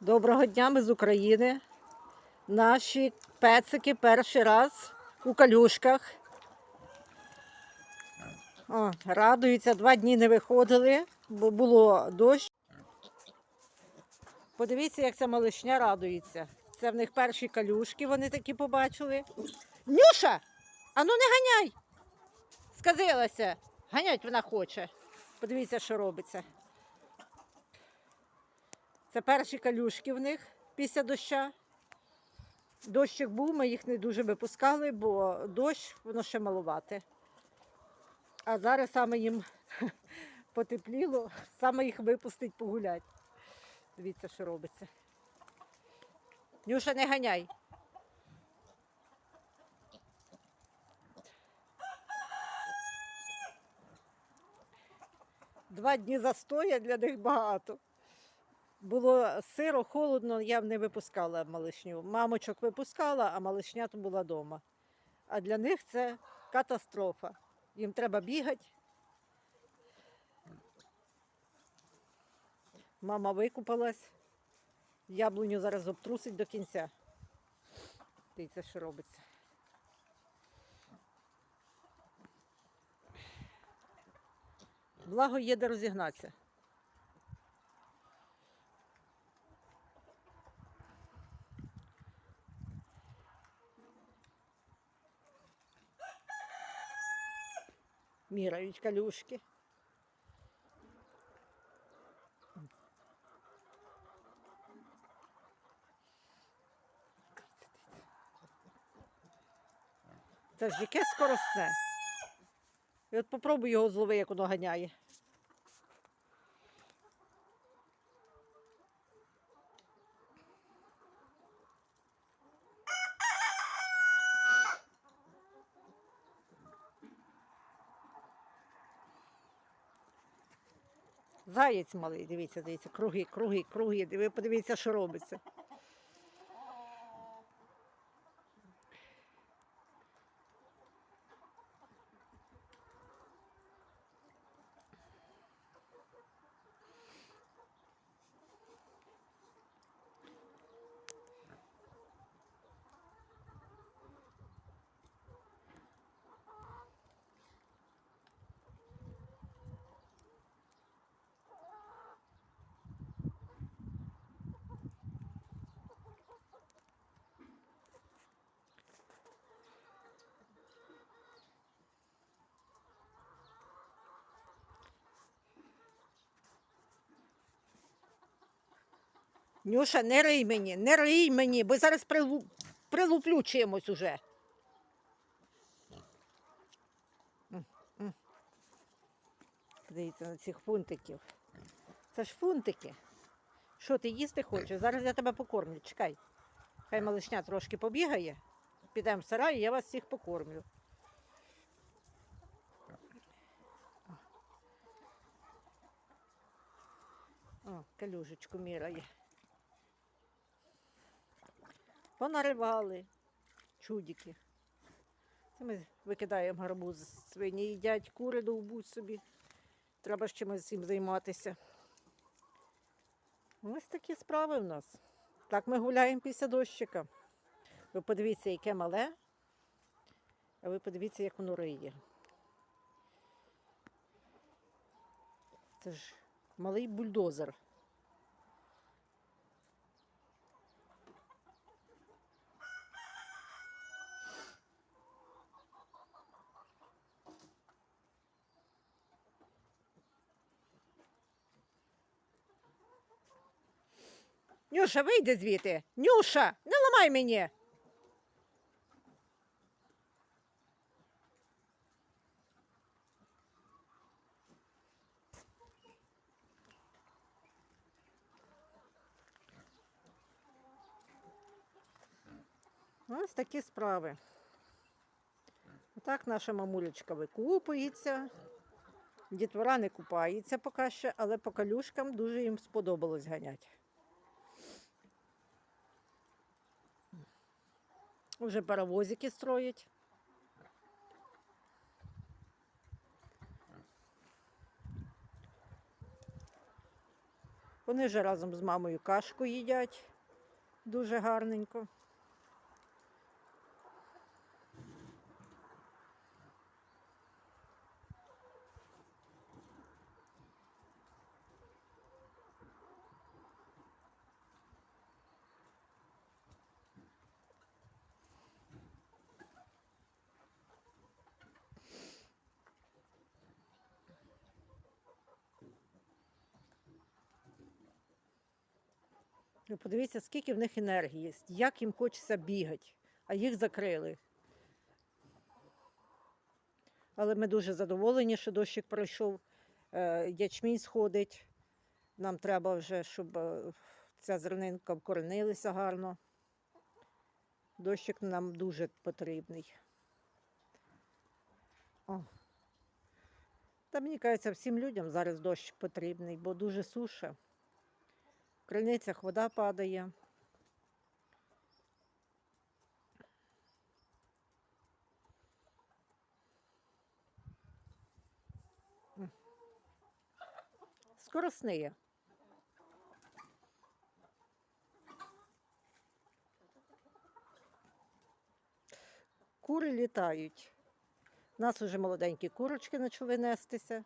Доброго дня, ми з України. Наші пецики перший раз у калюшках. О, радуються, два дні не виходили, бо було дощ. Подивіться, як ця малишня радується. Це в них перші калюшки, вони такі побачили. Нюша! Ану не ганяй! Сказилася. Ганять вона хоче. Подивіться, що робиться. Це перші калюшки в них після доща. Дощик був, ми їх не дуже випускали, бо дощ воно ще малувате. А зараз саме їм потепліло, саме їх випустить погулять. Дивіться, що робиться. Нюша, не ганяй. Два дні застоя для них багато. Було сиро, холодно, я не випускала малишню. Мамочок випускала, а малишня то була вдома. А для них це катастрофа. Їм треба бігати. Мама викупалась. Яблуню зараз обтрусить до кінця. Дивіться, що робиться. Благо є де розігнатися. Мірають калюшки. Це ж яке скоросне. І от попробуй його злови, як воно ганяє. Заєць малий, дивіться, дивіться, круги, круги, круги. Ви подивіться, що робиться. Нюша, не рий мені, не рий мені, бо зараз прилу... прилуплю чимось уже. М. На цих фунтиків. Це ж фунтики. Що ти їсти хочеш? Зараз я тебе покормлю. Чекай. Хай малишня трошки побігає. Підемо в сарай, я вас всіх покормлю. О, калюжечку міряє. Понаривали чудики. Це ми викидаємо гарбуз. Свині їдять, кури довбуть собі. Треба ж чимось цим займатися. Ось такі справи в нас. Так ми гуляємо після дощика. Ви подивіться, яке мале, а ви подивіться, як воно риє. Це ж малий бульдозер. Нюша, вийди звідти. Нюша, не ламай мені. Ось такі справи. Отак наша мамулечка викупується. Дітвора не купається поки що, але по калюшкам дуже їм сподобалось ганять. Уже паровозики строять. Вони вже разом з мамою кашку їдять дуже гарненько. Ви подивіться, скільки в них енергії, як їм хочеться бігати, а їх закрили. Але ми дуже задоволені, що дощик пройшов, е, ячмінь сходить. Нам треба вже, щоб е, ця зернинка вкоренилася гарно. Дощик нам дуже потрібний. О. Та мені кажеться, всім людям зараз дощ потрібний, бо дуже суша. В криницях вода падає. Скоро сниє. Кури літають. У нас вже молоденькі курочки почали нестися.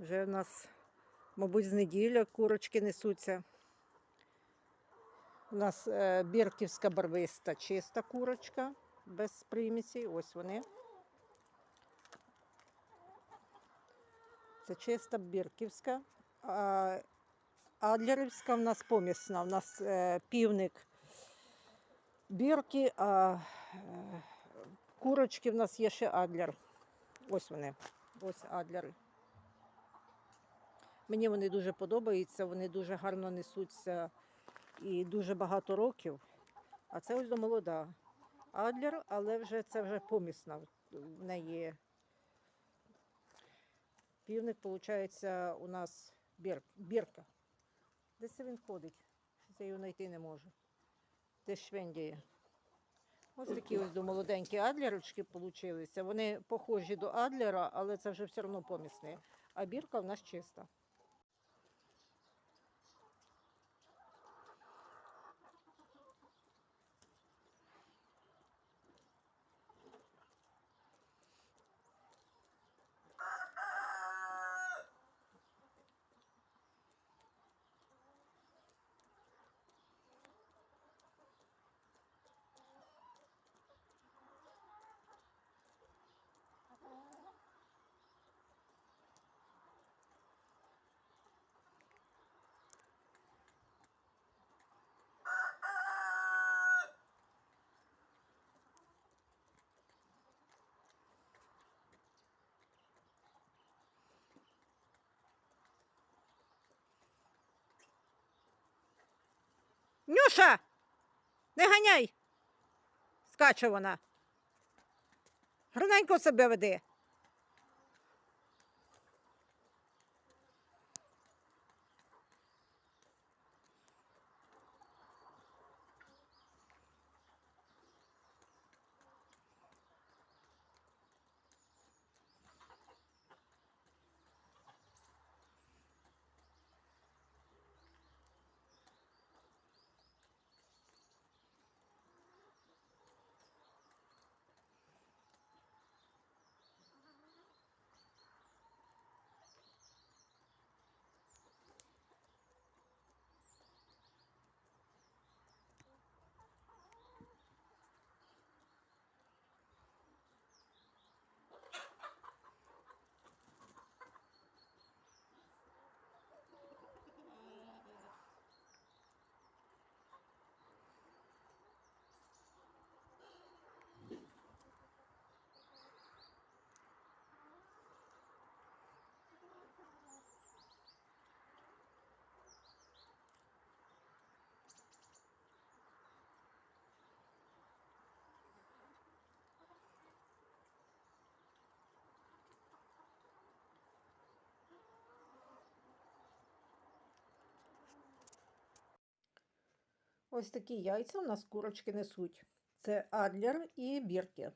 Вже в нас, мабуть, з неділя курочки несуться. У нас е, бірківська барвиста чиста курочка без примісі. Ось вони. Це чиста бірківська. Адлерівська в нас помісна. У нас е, півник бірки, а е, курочки в нас є ще адлер. Ось вони. Ось адлери. Мені вони дуже подобаються, вони дуже гарно несуться і дуже багато років. А це ось до молода. Адлер, але вже це вже помісна. В неї півник, виходить, у нас бір, бірка. Де це він ходить? Я його знайти не можу. Де швендіє. Ось такі ось до молоденькі адлерочки получилися. Вони похожі до адлера, але це вже все одно помісне. А бірка в нас чиста. Нюша! Не ганяй! Скаче вона. Гарненько себе веди. Ось такі яйця у нас курочки несуть. Це адлер і бірки.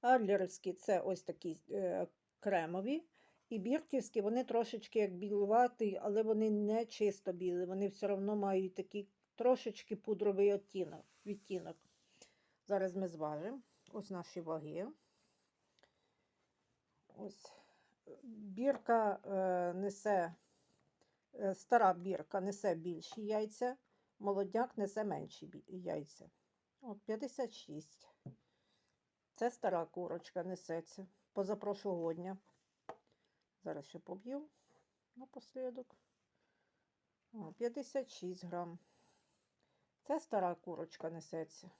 Адлерівські це ось такі е, кремові. І бірківські, вони трошечки як білуваті, але вони не чисто білі. Вони все одно мають такий трошечки пудровий оттінок, відтінок. Зараз ми зважимо. Ось наші ваги. Ось е, бірка е, несе, е, стара бірка несе більші яйця, молодняк несе менші яйця. От 56. Це стара курочка несеться позапрошлогодня. Зараз ще поб'ю напослідок. О, 56 грам. Це стара курочка несеться.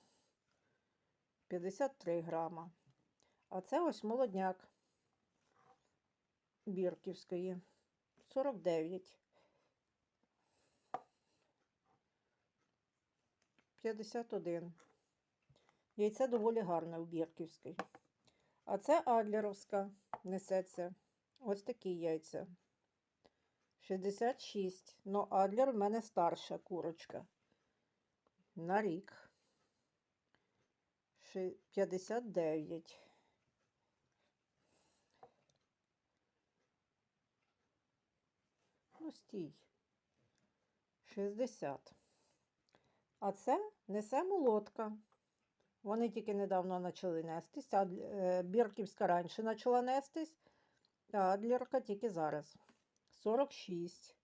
53 грама. А це ось молодняк Бірківської. 49. 51. Яйце доволі гарне у Бірківській. А це Адлеровська несеться. Ось такі яйця. 66. Ну, Адлер в мене старша курочка. На рік. Ши- 59. Ну, стій. 60. А це несе молотка. Вони тільки недавно почали нестись. А е, Бірківська раніше почала нестись, а Адлерка тільки зараз. 46.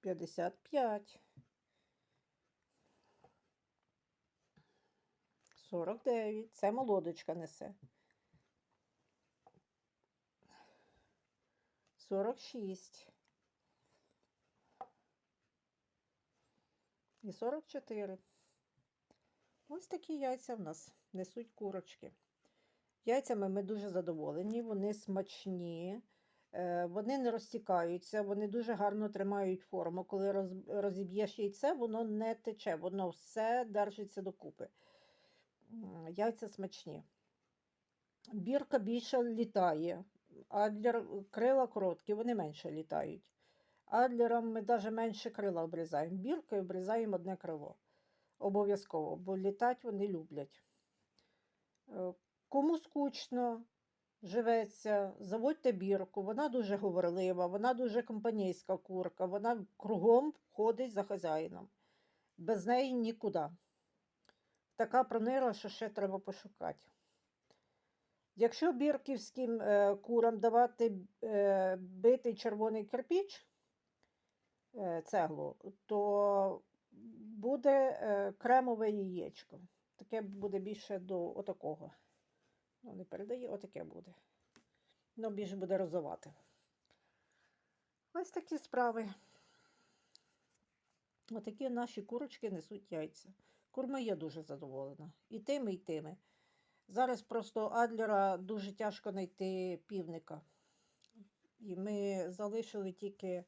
55. 49. Це молодочка несе. 46. І 44. Ось такі яйця в нас несуть курочки. Яйцями ми дуже задоволені, вони смачні, е, вони не розтікаються, вони дуже гарно тримають форму. Коли розіб'єш яйце, воно не тече, воно все держиться докупи. Яйця смачні. Бірка більше літає, адлер крила короткі, вони менше літають. Адлерам ми навіть менше крила обрізаємо. Біркою обрізаємо одне крило. Обов'язково, бо літати вони люблять. Е, Кому скучно живеться, заводьте бірку. Вона дуже говорлива, вона дуже компанійська курка, вона кругом ходить за хазяїном. Без неї нікуди. Така пронира, що ще треба пошукати. Якщо бірківським е, курам давати е, битий червоний кирпіч, цеглу, то буде е, кремове яєчко. Таке буде більше до отакого. Ну, не передає, отаке буде. Ну, більше буде розовати. Ось такі справи. Отакі наші курочки несуть яйця. Курми я дуже задоволена. І тими, і тими. Зараз просто Адлера дуже тяжко знайти півника. І ми залишили тільки е,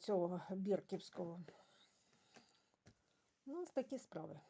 цього бірківського. Ну, ось такі справи.